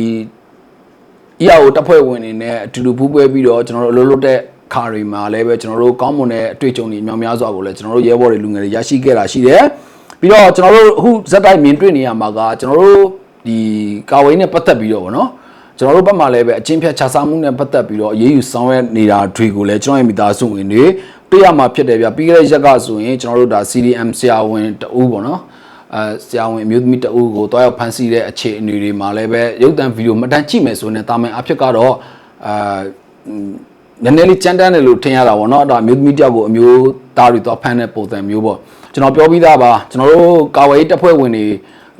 EAO တပ်ဖွဲ့ဝင်တွေနဲ့အတူတူပူးပွဲပြီးတော့ကျွန်တော်တို့အလုပ်လုပ်တဲ့ခါတွေမှာလည်းပဲကျွန်တော်တို့ကောင်းမွန်တဲ့အတွေ့အကြုံတွေအများများစွာကိုလည်းကျွန်တော်တို့ရဲဘော်တွေလူငယ်တွေရရှိခဲ့တာရှိတယ်ပြီးတော့ကျွန်တော်တို့အခုဇက်တိုက်မြင်တွေ့နေရမှာကကျွန်တော်တို့ဒီကာဝေးနဲ့ပတ်သက်ပြီးတော့ဗောနော် ကျွန်တော်တို့ဘက်မှာလည်းပဲအချင်းဖြတ်ခြားစားမှုနဲ့ပတ်သက်ပြီးတော့အရေးယူဆောင်ရွက်နေတာတွေကိုလည်းကျွန်တော်ရဲ့မိသားစုဝင်တွေတွေ့ရမှာဖြစ်တယ်ဗျပြီးခဲ့တဲ့ရက်ကဆိုရင်ကျွန်တော်တို့ဒါ CDM ဆရာဝန်တအူးဗောနော်အဲဆရာဝန်အမျိုးသမီးတအူးကိုတွားရောက်ဖန်ဆီးတဲ့အခြေအနေတွေမှာလည်းပဲရုပ်သံဗီဒီယိုမှတ်တမ်းကြည့်မယ်ဆိုရင်တာမန်အဖြစ်ကတော့အာနည်းနည်းလေးကြမ်းတမ်းတယ်လို့ထင်ရတာပေါ့နော်အဲ့ဒါအမျိုးသမီးတယောက်ကိုအမျိုးသားတွေတော့ဖမ်းတဲ့ပုံစံမျိုးပေါ့ကျွန်တော်ပြောပြီးသားပါကျွန်တော်တို့ကာဝေးတပ်ဖွဲ့ဝင်တွေ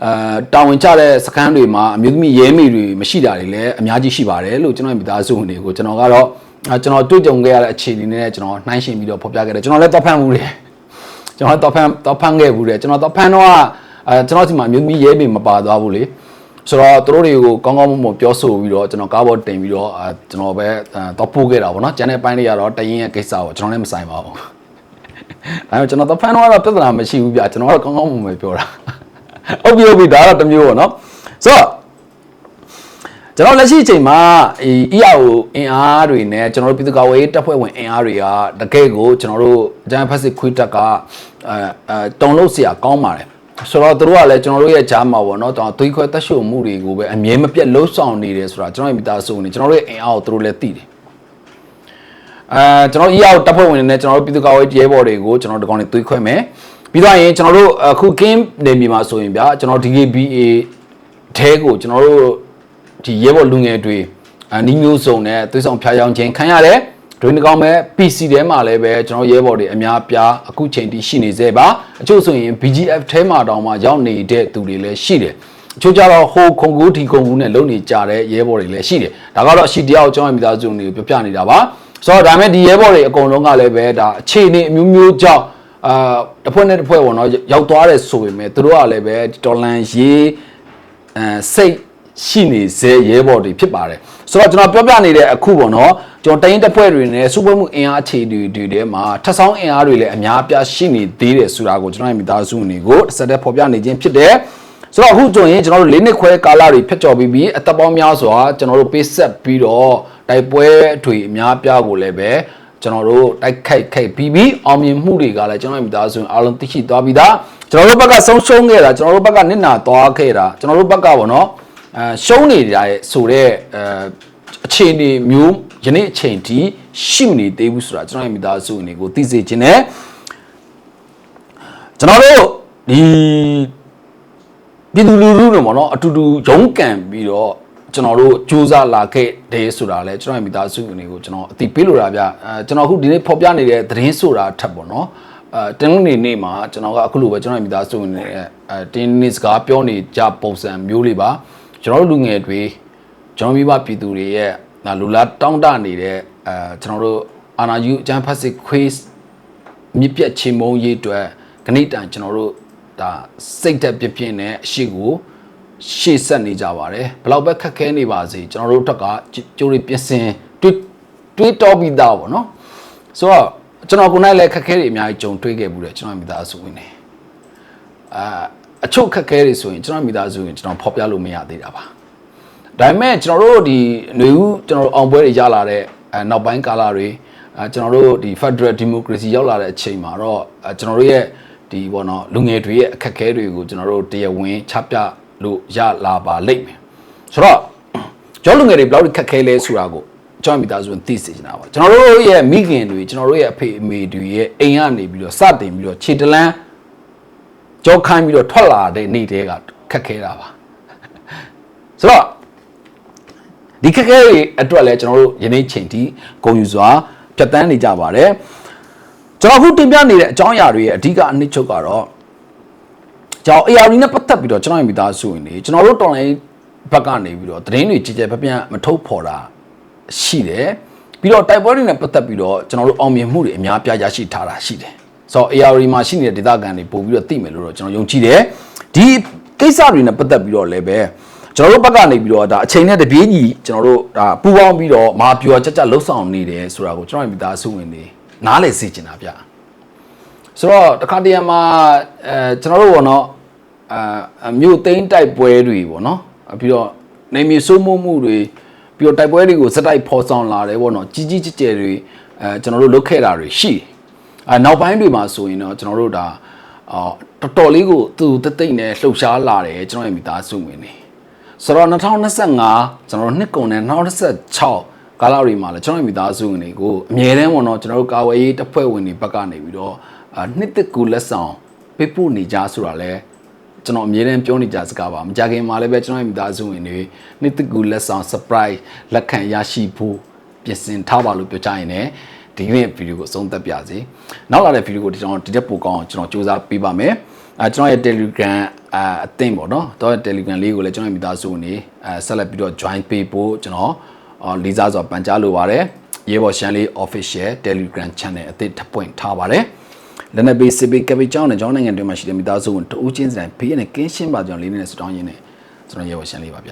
အာတာဝန်ကျတဲ့စခန်းတွေမှာအမျိုးသမီးရဲမေတွေမရှိတာတွေလည်းအများကြီးရှိပါတယ်လို့ကျွန်တော်မိသားစုဝင်တွေကိုကျွန်တော်ကတော့ကျွန်တော်တွေ့ကြုံခဲ့ရတဲ့အခြေအနေနဲ့ကျွန်တော်နှိုင်းယှဉ်ပြီးတော့ဖော်ပြခဲ့တယ်ကျွန်တော်လည်းတော့ဖမ်းမှုတယ်ကျွန်တော်တော့ဖမ်းတော့ဖမ်းခဲ့ဘူးတယ်ကျွန်တော်တော့ဖမ်းတော့အဲကျွန်တော်ဒီမှာအမျိုးသမီးရဲမေမပါသွားဘူးလေဆိုတော့သူတို့တွေကိုကောင်းကောင်းမွန်မွန်ပြောဆိုပြီးတော့ကျွန်တော်ကားပေါ်တင်ပြီးတော့အဲကျွန်တော်ပဲတော့ပို့ခဲ့တာပေါ့နော်ကျန်တဲ့ပိုင်းတွေကတော့တရင်ရဲ့ကိစ္စကိုကျွန်တော်လည်းမဆိုင်ပါဘူးအဲကျွန်တော်တော့ဖန်တော့ပြဿနာမရှိဘူးဗျကျွန်တော်ကတော့ကောင်းကောင်းမွန်မွန်ပြောတာ ဟုတ်ပြီဟုတ်ပြီဒါတော့တစ်မျိုးပေါ့နော်ဆိုတော့ကျွန်တော်လက်ရှိအချိန်မှာအီ EAO အင်အားတွေနဲ့ကျွန်တော်တို့ပြည်သူ့ကာကွယ်ရေးတပ်ဖွဲ့ဝင်အင်အားတွေကတကယ်ကိုကျွန်တော်တို့ဂျန်ဖက်စစ်ခွေးတက်ကအဲအဲတုံလို့เสียကောင်းပါတယ်ဆိုတော့တို့ကလည်းကျွန်တော်တို့ရဲ့ဂျားမှာပေါ့နော်တောင်သွေးခွဲတက်ရှို့မှုတွေကိုပဲအမြဲမပြတ်လှုပ်ဆောင်နေတယ်ဆိုတာကျွန်တော်ရဲ့မိသားစုနေကျွန်တော်တို့ရဲ့အင်အားကိုတို့လည်းသိတယ်အဲကျွန်တော် EAO တပ်ဖွဲ့ဝင်တွေနဲ့ကျွန်တော်တို့ပြည်သူ့ကာကွယ်ရေးရဲဘော်တွေကိုကျွန်တော်တို့ဒီကောင်တွေသွေးခွဲမယ် ပြီးတော့ရင်ကျွန်တော်တို့အခုကင်းနေမြေမှာဆိုရင်ဗျာကျွန်တော် DKBA ထဲကိုကျွန်တော်တို့ဒီရဲဘော်လူငယ်တွေအနီးမျိုးစုံနဲ့သွေးဆောင်ဖျားယောင်းခြင်းခံရတယ်ဒွေနေကောင်းမဲ့ PC ထဲမှာလည်းပဲကျွန်တော်ရဲဘော်တွေအများပြားအခုချိန်ထိရှိနေသေးပါအချို့ဆိုရင် BGF ထဲမှာတောင်မှရောက်နေတဲ့သူတွေလည်းရှိတယ်အချို့ကြတော့ဟိုခုံကူးဒီခုံကူးနဲ့လုံနေကြတဲ့ရဲဘော်တွေလည်းရှိတယ်ဒါကတော့အရှိတရားကိုကျွန်တော်မိသားစုတွေကိုပြောပြနေတာပါဆိုတော့ဒါမဲ့ဒီရဲဘော်တွေအကုန်လုံးကလည်းပဲဒါအခြေအနေအမျိုးမျိုးကြောင့် အာတစ်ဖွဲ့နဲ့တစ်ဖွဲ့ပေါ့နော်ရောက်သွားတယ်ဆိုပေမဲ့သူတို့ကလည်းပဲဒေါ်လန်ရေးအဲစိတ်ရှိနေစေရဲဘော်တွေဖြစ်ပါတယ်ဆိုတော့ကျွန်တော်ပြောပြနေတဲ့အခုပေါ့နော်ကျွန်တော်တိုင်းတပ်ဖွဲ့တွေနဲ့စုပွဲမှုအင်အားအခြေတွေတွေထဲမှာထပ်ဆောင်အင်အားတွေလည်းအများအပြားရှိနေသေးတယ်ဆိုတာကိုကျွန်တော်ရဲ့မိသားစုဝင်တွေကိုတစ်ဆက်တည်းဖော်ပြနေခြင်းဖြစ်တယ်ဆိုတော့အခုဆိုရင်ကျွန်တော်တို့လေးနှစ်ခွဲကာလတွေဖြတ်ကျော်ပြီးပြီးအသက်ပေါင်းများစွာကျွန်တော်တို့ပေးဆက်ပြီးတော့တိုက်ပွဲတွေအများအပြားကိုလည်းပဲ ကျွန်တော်တို့တိုက်ခိုက်ခိုက်ပြီးပြီးအောင်မြင်မှုတွေကလည်းကျွန်တော်ရဲ့မိသားစုဝင်အားလုံးသိရှိသွားပြီးသားကျွန်တော်တို့ဘက်ကဆုံးရှုံးခဲ့တာကျွန်တော်တို့ဘက်ကနစ်နာသွားခဲ့တာကျွန်တော်တို့ဘက်ကပေါ့နော်အဲရှုံးနေကြရဲ့ဆိုတော့အဲအခြေအနေမျိုးယနေ့အချိန်ထိရှိမနေသေးဘူးဆိုတာကျွန်တော်ရဲ့မိသားစုဝင်တွေကိုသိစေခြင်းနဲ့ကျွန်တော်တို့ဒီပြည်သူလူထုတို့ပေါ့နော်အတူတူရုန်းကန်ပြီးတော့ ကျွန်တော်တို့စူးစမ်းလာခဲ့တယ်ဆိုတာလဲကျွန်တော်ရဲ့မိသားစုဝင်တွေကိုကျွန်တော်အသိပေးလိုတာဗျအဲကျွန်တော်အခုဒီနေ့ဖော်ပြနေတဲ့သတင်းဆိုတာထက်ပေါ့နော်အဲတင်းလုံးနေနေ့မှာကျွန်တော်ကအခုလိုပဲကျွန်တော်ရဲ့မိသားစုဝင်တွေအဲတင်းနေစကားပြောနေကြပုံစံမျိုးလေးပါကျွန်တော်တို့လူငယ်တွေကျွန်တော်မိဘပြည်သူတွေရဲ့လူလားတောင်းတနေတဲ့အဲကျွန်တော်တို့အာနာယူအချမ်းဖတ်စစ်ခွေးမြစ်ပြတ်ချေမုံရေးအတွက်ခဏတန်ကျွန်တော်တို့ဒါစိတ်သက်ပြပြင်းနဲ့အရှိကို ရှေ့ဆက်နေကြပါတယ်ဘလောက်ပဲခက်ခဲနေပါစေကျွန်တော်တို့အတွက်ကကြိုးတွေပြင်ဆင်တွေးတွေးတောပြီးသားပေါ့နော်ဆိုတော့ကျွန်တော်ကိုယ်၌လည်းခက်ခဲတွေအများကြီးကြုံတွေ့ခဲ့ဘူးတယ်ကျွန်တော်မိသားစုဝင်နေအာအချုပ်ခက်ခဲတွေဆိုရင်ကျွန်တော်မိသားစုဝင်ကျွန်တော်ဖော်ပြလို့မရသေးတာပါဒါပေမဲ့ကျွန်တော်တို့ဒီຫນွေဦးကျွန်တော်တို့အောင်ပွဲတွေရလာတဲ့အဲနောက်ပိုင်းကာလတွေအဲကျွန်တော်တို့ဒီ Federal Democracy ရောက်လာတဲ့အချိန်မှာတော့အဲကျွန်တော်တို့ရဲ့ဒီဘောနော်လူငယ်တွေရဲ့အခက်အခဲတွေကိုကျွန်တော်တို့တရားဝင်ချပြ လို့ရလာပါလိမ့်မယ်ဆိုတော့ကျောင်းလူငယ်တွေဘယ်လောက်ခက်ခဲလဲဆိုတာကိုကျွန်တော်မိသားစုဝင်သိစေချင်တာပါကျွန်တော်တို့ရဲ့မိခင်တွေကျွန်တော်တို့ရဲ့အဖေအမေတွေရဲ့အိမ်ကနေပြီးတော့စတင်ပြီးတော့ခြေတလန်းကြောခိုင်းပြီးတော့ထွက်လာတဲ့နေ့တည်းကခက်ခဲတာပါဆိုတော့ဒီခက်ခဲတွေအတွက်လည်းကျွန်တော်တို့ယနေ့ချိန်ထိဂုဏ်ယူစွာဖြတ်တန်းနေကြပါတယ်ကျွန်တော်အခုတင်ပြနေတဲ့အကြောင်းအရာတွေရဲ့အဓိကအနှစ်ချုပ်ကတော့ကျွန်တော် AR နဲ့ပတ် သက်ပြီးတော့ကျွန်တော်ရဲ့မိသားစုဝင်တွေကျွန်တော်တို့တော်လိုင်းဘက်ကနေပြီးတော့သတင်းတွေကြည်ကြဲပြပြမထုတ်ဖော်တာရှိတယ်ပြီးတော့တိုက်ပွဲတွေနဲ့ပတ်သက်ပြီးတော့ကျွန်တော်တို့အောင်မြင်မှုတွေအများပြားရရှိထားတာရှိတယ်ဆိုတော့ AR မှာရှိနေတဲ့ဒေသခံတွေပို့ပြီးတော့သိမယ်လို့တော့ကျွန်တော်ယုံကြည်တယ်ဒီကိစ္စတွေနဲ့ပတ်သက်ပြီးတော့လည်းပဲကျွန်တော်တို့ဘက်ကနေပြီးတော့ဒါအချိန်နဲ့တပြေးညီကျွန်တော်တို့ဒါပူပေါင်းပြီးတော့မာပြောကြကြလှုပ်ဆောင်နေတယ်ဆိုတာကိုကျွန်တော်ရဲ့မိသားစုဝင်တွေနားလည်စေချင်တာဗျဆိုတော့တခါတရံမှာအဲကျွန်တော်တို့ဘောနော် အာမြို့သိမ်းတိုက်ပွဲတွေပေါ့နော်ပြီးတော့နေမြေစိုးမိုးမှုတွေပြီးတော့တိုက်ပွဲတွေကိုစက်တိုက်ဖော်ဆောင်လာတယ်ပေါ့နော်ကြီးကြီးကျယ်ကျယ်တွေအဲကျွန်တော်တို့လုပ်ခဲ့တာတွေရှိတယ်အဲနောက်ပိုင်းတွေမှာဆိုရင်တော့ကျွန်တော်တို့ဒါအော်တော်တော်လေးကိုသူတသိမ့်နဲ့လှုပ်ရှားလာတယ်ကျွန်တော်ရဲ့မိသားစုဝင်တွေဆိုတော့2025ကျွန်တော်တို့နှစ်ကုန်နဲ့2026ကာလတွေမှာလည်းကျွန်တော်ရဲ့မိသားစုဝင်တွေကိုအမြဲတမ်းပေါ့နော်ကျွန်တော်တို့ကာဝေးရေးတပ်ဖွဲ့ဝင်တွေဘက်ကနေပြီးတော့အာနှစ်သက်ကူလက်ဆောင်ပေးပို့နေကြဆိုတာလဲ ကျွန်တော်အမြဲတမ်းပြောနေကြစကားပါမကြခင်မှာလည်းပဲကျွန်တော်ရဲ့မိသားစုဝင်တွေနှစ်သက်ကူလက်ဆောင် surprise လက်ခံရရှိဖို့ပြင်ဆင်ထားပါလို့ပြောချင်တယ်ဒီနေ့ဗီဒီယိုကိုအဆုံးသတ်ပြစီနောက်လာတဲ့ဗီဒီယိုကိုဒီကျွန်တော်ဒီတက်ပိုကောင်းအောင်ကျွန်တော်စူးစမ်းပေးပါမယ်အဲကျွန်တော်ရဲ့ Telegram အအသင်းပေါ့နော်တော့ Telegram လေးကိုလည်းကျွန်တော်ရဲ့မိသားစုဝင်တွေအဲဆက်လက်ပြီးတော့ join ပေးဖို့ကျွန်တော်အော်လေးစားစွာပန်ကြားလိုပါတယ်ရေဘော်ရှန်လေး official Telegram channel အသစ်ထပ်ပွင့်ထားပါတယ် လက်နက်ဘေးစစ်ဘေးကပိကျောင်းနဲ့ကျောင်းနိုင်ငံတွေမှာရှိတဲ့မိသားစုဝင်တဦးချင်းစီတိုင်းဘေးနဲ့ကင်းရှင်းပါကြောင်းလေးနဲ့ဆုတောင်းရင်းနဲ့ကျွန်တော်ရေဘော်ရှန်လေးပါဗျ